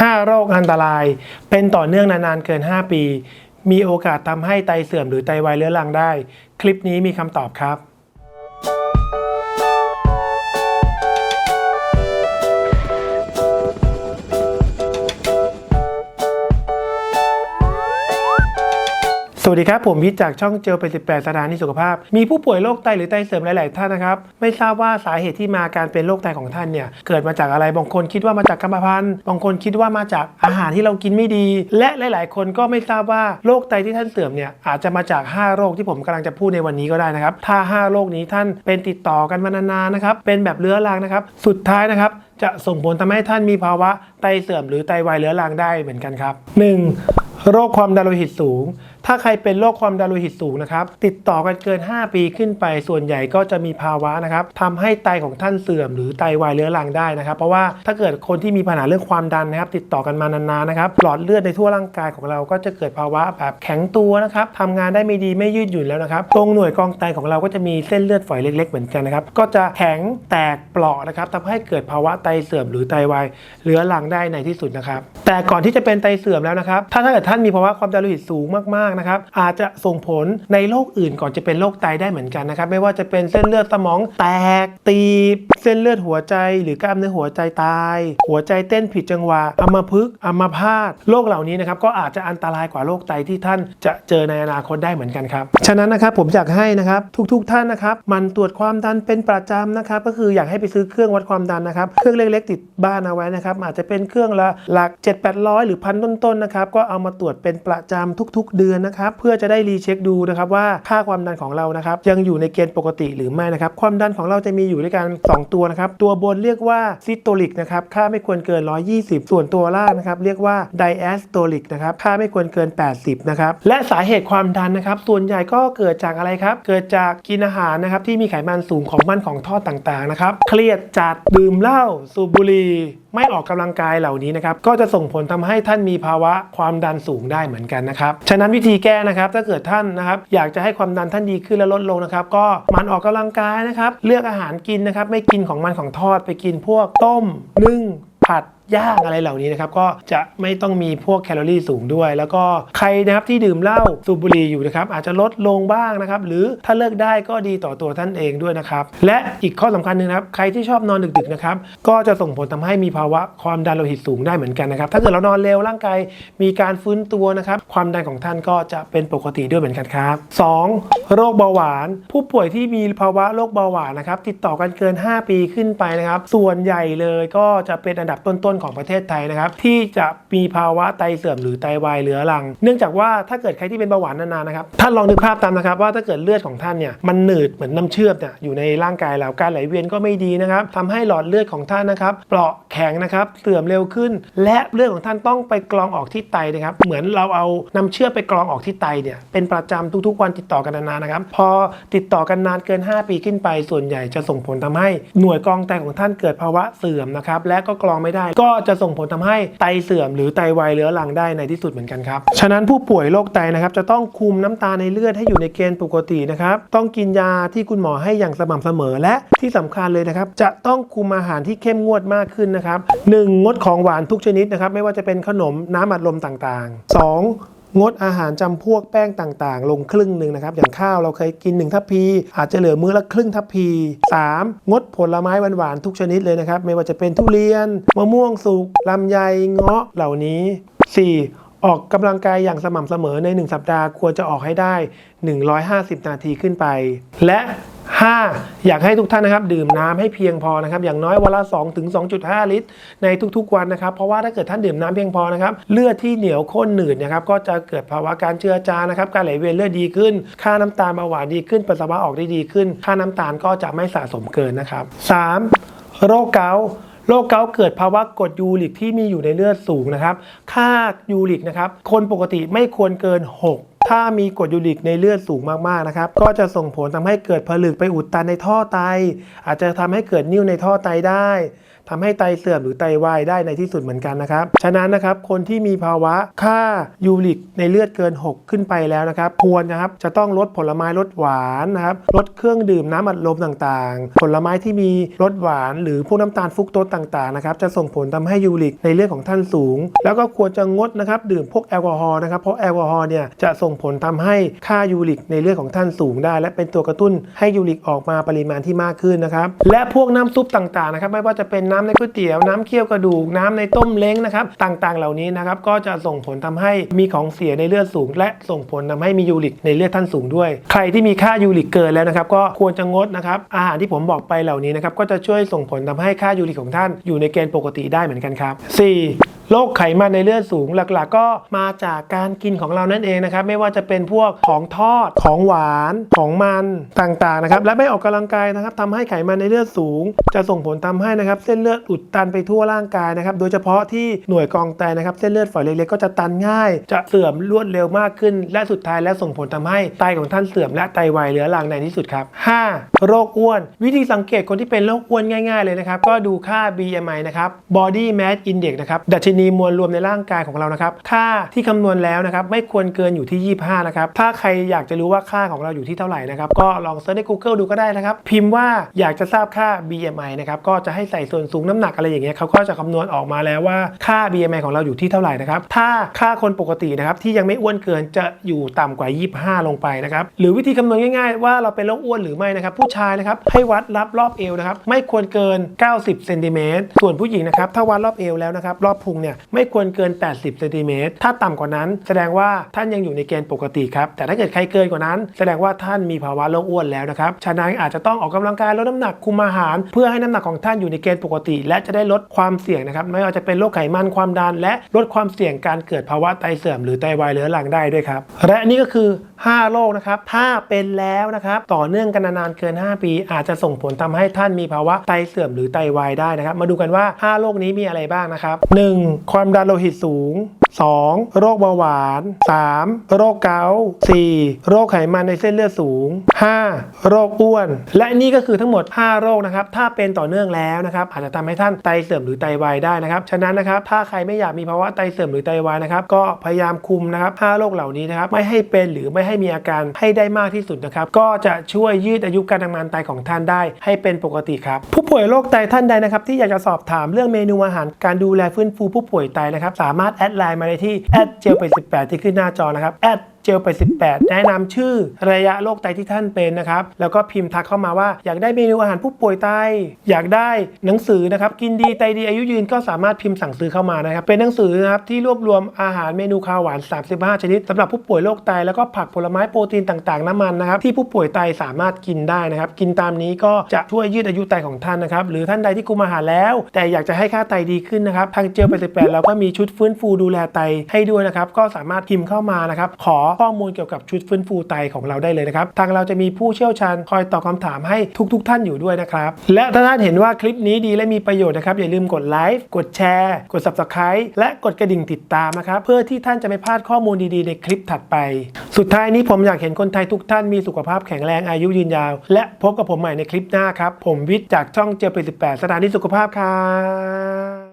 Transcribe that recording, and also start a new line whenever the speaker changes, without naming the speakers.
5 โรคอันตราย เป็นต่อเนื่องนานๆเกิน 5 ปี มีโอกาสทำให้ไตเสื่อมหรือไตวายเรื้อรังได้ คลิปนี้มีคำตอบครับ สวัสดีครับ ผมวิทย์จากช่องเจลเป็น18 สถานีสุขภาพ มีผู้ป่วยโรคไตหรือไตเสื่อมหลาย ๆ ท่านนะครับ ไม่ทราบว่าสาเหตุที่มาการเป็นโรคไตของท่านเนี่ย เกิดมาจากอะไร บางคนคิดว่ามาจากกรรมพันธุ์ บางคนคิดว่ามาจากอาหารที่เรากินไม่ดี และหลาย ๆ คนก็ไม่ทราบว่าโรคไตที่ท่านเสื่อมเนี่ยอาจจะมาจาก 5 โรคที่ผมกำลังจะพูดในวันนี้ก็ได้นะครับ ถ้า 5 โรคนี้ท่านเป็นติดต่อกันมานาน ๆ นะครับ เป็นแบบเรื้อรังนะครับ สุดท้ายนะครับจะส่งผลทำให้ท่านมีภาวะไตเสื่อมหรือไตวายเรื้อรังได้เหมือนกันครับ 1. โรคความดันโลหิตสูง ถ้าใครเป็นโรคความดันโลหิตสูงนะครับ ติดต่อกันเกิน 5 ปีขึ้นไป ส่วนใหญ่ก็จะมีภาวะนะครับทำให้ไตของท่านเสื่อมหรือไตวายเรื้อรังได้นะครับ เพราะว่าถ้าเกิดคนที่มีปัญหาเรื่องความดันนะครับ ติดต่อกันมานานๆนะครับ หลอดเลือดในทั่วร่างกายของเราก็จะเกิดภาวะแบบแข็งตัวนะครับทำงานได้ไม่ดีไม่ยืดหยุ่นแล้วนะครับ ตรงหน่วยกองไตของเราก็จะมีเส้นเลือดฝอยเล็ก ๆ เหมือนกันนะครับ ก็จะแข็งแตกเปราะนะครับทำให้เกิดภาวะไตเสื่อมหรือไตวายเรื้อรังได้ในที่สุดนะครับ แต่ก่อนที่จะเป็นไตเสื่อมแล้วนะครับ ถ้าถ้าเกิดท่านมีภาวะความดันโลหิตสูงมากๆนะครับ อาจจะส่งผลในโรคอื่นก่อนจะเป็นโรคไตได้เหมือนกันนะครับ ไม่ว่าจะเป็นเส้นเลือดสมองแตกตีบเส้นเลือดหัวใจ หรือกล้ามเนื้อหัวใจตาย หัวใจเต้นผิดจังหวะอัมพฤกษ์อัมพาตโรคเหล่านี้นะครับก็อาจจะอันตรายกว่าโรคไตที่ท่านจะเจอในอนาคตได้เหมือนกันครับฉะนั้นนะครับผมอยากให้นะครับทุก ๆ ท่านนะครับมันตรวจความดันเป็นประจำนะครับก็คืออยากให้ไปซื้อเครื่องวัดความดันนะครับเครื่องเล็กๆติดบ้านเอาไว้นะครับอาจจะเป็นเครื่องละหลัก 7 8 0 0 หรือพันต้นๆนะครับก็เอามาตรวจเป็นประจำทุก ๆ เดือนนะครับเพื่อจะได้รีเช็คดูนะครับว่าค่าความดันของเรานะครับยังอยู่ในเกณฑ์ปกติหรือไม่นะครับความดันของเราจะมีอยู่ด้วยกัน2ตัวนะครับ ตัวบนเรียกว่าซิโตลิกนะครับ ค่าไม่ควรเกิน 120 ส่วนตัวล่างนะครับ เรียกว่าไดแอสโตลิกนะครับ ค่าไม่ควรเกิน 80 นะครับ และสาเหตุความดันนะครับ ส่วนใหญ่ก็เกิดจากอะไรครับ เกิดจากกินอาหารนะครับที่มีไขมันสูงของมันของทอดต่างๆนะครับ เครียดจัดดื่มเหล้าสูบบุหรี่ไม่ออกกำลังกายเหล่านี้นะครับก็จะส่งผลทำให้ท่านมีภาวะความดันสูงได้เหมือนกันนะครับฉะนั้นวิธีแก้นะครับถ้าเกิดท่านนะครับอยากจะให้ความดันท่านดีขึ้นและลดลงนะครับก็มันออกกำลังกายนะครับเลือกอาหารกินนะครับไม่กินของมันของทอดไปกินพวกต้มนึ่งผัด ย่างอะไรเหล่านี้นะครับก็จะไม่ต้องมีพวกแคลอรี่สูงด้วย แล้วก็ใครนะครับที่ดื่มเหล้าสูบบุหรี่อยู่นะครับอาจจะลดลงบ้างนะครับหรือถ้าเลิกได้ก็ดีต่อตัวท่านเองด้วยนะครับและอีกข้อสำคัญหนึ่งนะครับใครที่ชอบนอนดึกๆนะครับก็จะส่งผลทำให้มีภาวะความดันโลหิตสูงได้เหมือนกันนะครับถ้าเกิดเรานอนเร็วร่างกายมีการฟื้นตัวนะครับความดันของท่านก็จะเป็นปกติด้วยเหมือนกันครับ 2. โรคเบาหวาน ผู้ป่วยที่มีภาวะโรคเบาหวานนะครับติดต่อกันเกิน 5 ปีขึ้นไปนะครับส่วนใหญ่เลยก็จะเป็นอันดับต้นๆของประเทศไทยนะครับ ที่จะมีภาวะไตเสื่อมหรือไตวายเรื้อรัง เนื่องจากว่าถ้าเกิดใครที่เป็นเบาหวานนานๆนะครับท่านลองนึกภาพตามนะครับ ว่าถ้าเกิดเลือดของท่านเนี่ยมันหนืดเหมือนน้ำเชื่อมเนี่ยอยู่ในร่างกายเราการไหลเวียนก็ไม่ดีนะครับทำให้หลอดเลือดของท่านนะครับเปราะแข็งนะครับเสื่อมเร็วขึ้น และเลือดของท่านต้องไปกรองออกที่ไตนะครับ เหมือนเราเอาน้ำเชื่อมไปกรองออกที่ไตเนี่ยเป็นประจำทุกๆ วันติดต่อกันนานๆนะครับ พอติดต่อกันนานเกิน 5 ปีขึ้นไปส่วนใหญ่จะส่งผลทำให้หน่วยกรองไตของท่านเกิดภาวะเสื่อมนะครับและก็กรองไม่ได้ก็็จะส่งผลทำให้ไตเสื่อมหรือไตวายเรื้อรังได้ในที่สุดเหมือนกันครับ ฉะนั้นผู้ป่วยโรคไตนะครับจะต้องคุมน้ำตาในเลือดให้อยู่ในเกณฑ์ปกตินะครับ ต้องกินยาที่คุณหมอให้อย่างสม่ำเสมอ และที่สำคัญเลยนะครับ จะต้องคุมอาหารที่เข้มงวดมากขึ้นนะครับหนึ่งงดของหวานทุกชนิดนะครับ ไม่ว่าจะเป็นขนมน้ำอัดลมต่างๆ 2. งดอาหารจำพวกแป้งต่างๆ ลงครึ่งหนึ่งนะครับ อย่างข้าวเราเคยกิน 1 ทัพพี อาจจะเหลือมื้อละครึ่งทัพพี 3. งดผลไม้หวานๆทุกชนิดเลยนะครับ ไม่ว่าจะเป็นทุเรียน มะม่วงสุกลำไยเงาะเหล่านี้ 4. ออกกำลังกายอย่างสม่ำเสมอใน 1 สัปดาห์ควรจะออกให้ได้ 150 นาทีขึ้นไป และ 5. อยากให้ทุกท่านนะครับ ดื่มน้ำให้เพียงพอนะครับ อย่างน้อยวันละ2ถึง2.5 ลิตร ในทุกๆวันนะครับ เพราะว่าถ้าเกิดท่านดื่มน้ำเพียงพอนะครับ เลือดที่เหนียวข้นหนืดนะครับ ก็จะเกิดภาวะการเจือจางนะครับ การไหลเวียนเลือดดีขึ้น ค่าน้ำตาลเบาหวานดีขึ้น ปัสสาวะออกได้ดีขึ้น ค่าน้ำตาลก็จะไม่สะสมเกินนะครับ 3. โรคเกาต์โรคเกาต์เกิดภาวะกรดยูริกที่มีอยู่ในเลือดสูงนะครับ ค่ายูริกนะครับ คนปกติไม่ควรเกิน 6 ถ้ามีกรดยูริกในเลือดสูงมากๆนะครับ ก็จะส่งผลทำให้เกิดผลึกไปอุดตันในท่อไต อาจจะทำให้เกิดนิ่วในท่อไตได้ ทำให้ไตเสื่อมหรือไตวายได้ในที่สุดเหมือนกันนะครับ ฉะนั้นนะครับคนที่มีภาวะค่ายูริกในเลือดเกิน 6 ขึ้นไปแล้วนะครับควรนะครับจะต้องลดผลไม้รสหวานนะครับลดเครื่องดื่มน้ำอัดลมต่างๆ ผลไม้ที่มีรสหวานหรือพวกน้ำตาลฟุกโตสต่างๆนะครับจะส่งผลทำให้ยูริกในเลือดของท่านสูง แล้วก็ควรจะงดนะครับดื่มพวกแอลกอฮอล์นะครับเพราะแอลกอฮอล์เนี่ยจะส่งผลทำให้ค่ายูริกในเลือดของท่านสูงได้ และเป็นตัวกระตุ้นให้ยูริกออกมาปริมาณที่มากขึ้นนะครับและพวกน้ำซุปต่างๆนะครับไม่ว่าจะเป็นน้ำในก๋วยเตี๋ยวน้ำเคี่ยวกระดูกน้ำในต้มเล้งนะครับต่างๆ เหล่านี้นะครับก็จะส่งผลทำให้มีของเสียในเลือดสูง และส่งผลทำให้มียูริกในเลือดท่านสูงด้วย ใครที่มีค่ายูริกเกินแล้วนะครับก็ควรจะงดนะครับอาหารที่ผมบอกไปเหล่านี้นะครับก็จะช่วยส่งผลทำให้ค่ายูริกของท่านอยู่ในเกณฑ์ปกติได้เหมือนกันครับ 4. โรคไขมันในเลือดสูงหลักๆ ก็มาจากการกินของเรานั่นเองนะครับ ไม่ว่าจะเป็นพวกของทอดของหวานของมันต่างๆนะครับ และไม่ออกกำลังกายนะครับทำให้ไขมันในเลือดสูง จะส่งผลทำให้นะครับเส้นเลือดอุดตันไปทั่วร่างกายนะครับ โดยเฉพาะที่หน่วยกองไตนะครับ เส้นเลือดฝอยเล็กๆก็จะตันง่าย จะเสื่อมรวดเร็วมากขึ้น และสุดท้ายแล้วส่งผลทำให้ไตของท่านเสื่อมและไตวายเหลือหลังในที่สุดครับ 5. โรคอ้วน วิธีสังเกตคนที่เป็นโรคอ้วนง่ายๆเลยนะครับ ก็ดูค่า BMI นะครับ Body Mass Index นะครับดัชนีมวลรวมในร่างกายของเรานะครับ ค่าที่คำนวณแล้วนะครับ ไม่ควรเกินอยู่ที่ 25 นะครับ ถ้าใครอยากจะรู้ว่าค่าของเราอยู่ที่เท่าไหร่นะครับ ก็ลองเซิร์ชใน Google ดูก็ได้นะครับ พิมพ์ว่าอยากจะทราบค่า BMI นะครับ ก็จะให้ใส่ส่วนสูงน้ำหนักอะไรอย่างเงี้ยเขาก็จะคำนวณออกมาแล้วว่าค่า BMI ของเราอยู่ที่เท่าไหร่นะครับ ถ้าค่าคนปกตินะครับที่ยังไม่อ้วนเกินจะอยู่ต่ำกว่า 25 ลงไปนะครับ หรือวิธีคำนวณง่ายๆ ว่าเราเป็นโรคอ้วนหรือไม่นะครับ ผู้ชายนะครับให้วัดรับรอบเอวนะครับ ไม่ควรเกิน 90 เซนติเมตร ส่วนผู้หญิงนะครับ ถ้าวัดรอบเอวแล้วนะครับ รอบพุงเนี่ยไม่ควรเกิน 80 เซนติเมตร ถ้าต่ำกว่านั้น แสดงว่าท่านยังอยู่ในเกณฑ์ปกติครับ แต่ถ้าเกิดใครเกินกว่านั้น แสดงว่าท่านมีภาวะโรคอ้วนแล้วนะครับ ฉะนั้นอาจจะต้องออกกำลังกายลดน้ำหนักคุมอาหาร เพื่อให้น้ำหนักของท่านอยู่ในเกณฑ์ปกติ และจะได้ลดความเสี่ยงนะครับไม่ว่าจะเป็นโรคไขมันความดัน และลดความเสี่ยงการเกิดภาวะไตเสื่อมหรือไตวายเรื้อรังได้ด้วยครับและนี่ก็คือ 5 โรคนะครับถ้าเป็นแล้วนะครับต่อเนื่องกันนานเกิน 5 ปี อาจจะส่งผลทำให้ท่านมีภาวะไตเสื่อมหรือไตวายได้นะครับ มาดูกันว่า 5 โรคนี้มีอะไรบ้างนะครับ 1. ความดันโลหิตสูง 2. โรคเบาหวาน 3. โรคเกาต์ 4. โรคไขมันในเส้นเลือดสูง 5. โรคอ้วน และนี่ก็คือทั้งหมด 5 โรคนะครับ ถ้าเป็นต่อเนื่องแล้วนะครับ อาจจะทำให้ท่านไตเสื่อมหรือไตวายได้นะครับ ฉะนั้นนะครับ ถ้าใครไม่อยากมีภาวะไตเสื่อมหรือไตวายนะครับ ก็พยายามคุมนะครับ 5 โรคเหล่านี้นะครับ ไม่ให้เป็นหรือไม่ให้มีอาการให้ได้มากที่สุดนะครับ ก็จะช่วยยืดอายุการทำงานไตของท่านได้ ให้เป็นปกติครับ ผู้ป่วยโรคไตท่านใดนะครับ ที่อยากจะสอบถามเรื่องเมนูอาหาร การดูแลฟื้นฟูผู้ป่วยไตนะครับ สามารถแอดไลน์มาได้ที่แอดเจลไป18ที่ขึ้นหน้าจอนะครับแอดเจลไป 18 แนะนำชื่อระยะโรคไตที่ท่านเป็นนะครับ แล้วก็พิมพ์ทักเข้ามาว่าอยากได้เมนูอาหารผู้ป่วยไต อยากได้หนังสือนะครับกินดีไตดีอายุยืนก็สามารถพิมพ์สั่งซื้อเข้ามานะครับ เป็นหนังสือนะครับที่รวบรวมอาหารเมนูคาวหวาน 35 ชนิดสำหรับผู้ป่วยโรคไตแล้วก็ผักผลไม้โปรตีนต่างๆ น้ำมันนะครับที่ผู้ป่วยไตสามารถกินได้นะครับกินตามนี้ก็จะช่วยยืดอายุไตของท่านนะครับหรือท่านใดที่คุมอาหารแล้ว แต่อยากจะให้ค่าไตดีขึ้นนะครับทางเจลไป18เราก็มีชุดฟื้นฟูดูแลไตให้ด้วยนะครับก็สามารถพิมพ์เข้ามานะครับขอข้อมูลเกี่ยวกับชุดฟื้นฟูไตของเราได้เลยนะครับ ทางเราจะมีผู้เชี่ยวชาญคอยตอบคำถามให้ทุกๆท่านอยู่ด้วยนะครับ และถ้าท่านเห็นว่าคลิปนี้ดีและมีประโยชน์นะครับ อย่าลืมกดไลค์กดแชร์กด subscribe และกดกระดิ่งติดตามนะครับ เพื่อที่ท่านจะไม่พลาดข้อมูลดีๆ ในคลิปถัดไป สุดท้ายนี้ผมอยากเห็นคนไทยทุกท่านมีสุขภาพแข็งแรงอายุยืนยาว และพบกับผมใหม่ในคลิปหน้าครับผมวิทย์จากช่องเจลไป18สถานีสุขภาพครับ